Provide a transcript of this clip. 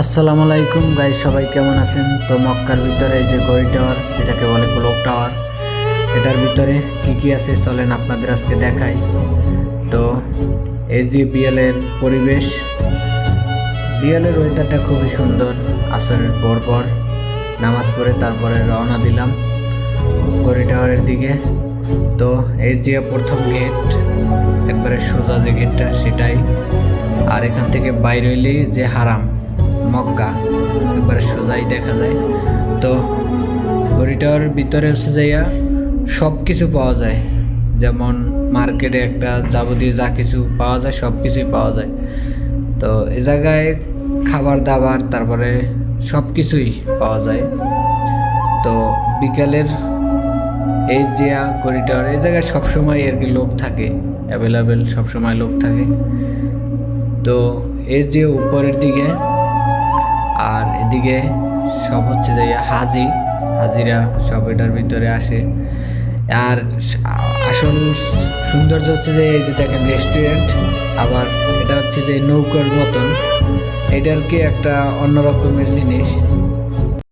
আসসালামু আলাইকুম গাইজ সবাই কেমন আছেন? তো মক্কার ভিতরে যে গড়ি টাওয়ার যেটাকে বলে ক্লোক টাওয়ার এটার ভিতরে কি কি আছে চলেন আপনাদের আজকে দেখাই। তো এই যে বিএলের পরিবেশ, বিয়ালের ওয়েদারটা খুবই সুন্দর, আসরের পর পর নামাজ পড়ে তারপরে রওনা দিলাম গড়ি টাওয়ারের দিকে। তো এই যে প্রথম গেট একবারে সোজা যে গেটটা সেটাই। আর এখান থেকে বাইরে হইলেই যে হারাম। মক্কা। একবারে সোজাই দেখা যায়। তো গড়িটার ভিতরে হচ্ছে যাইয়া সব কিছু পাওয়া যায়। যেমন মার্কেটে একটা যাবতীয় যা কিছু পাওয়া যায় সব কিছুই পাওয়া যায়। তো এ জায়গায় খাবার দাবার, তারপরে সব কিছুই পাওয়া যায়। তো বিকালের এই যে করিডর এই জায়গায় সবসময় আর কি লোক থাকে অ্যাভেলেবেল সবসময় লোক থাকে। তো এই যে উপরের দিকে এদিকে সব হচ্ছে যে হাজি, হাজিরা সব এটার ভিতরে আসে। আর আসল সৌন্দর্য হচ্ছে যে এই যে দেখেন রেস্টুরেন্ট আবার এটা হচ্ছে যে নৌকার মতন। এটার কি একটা অন্যরকমের জিনিস।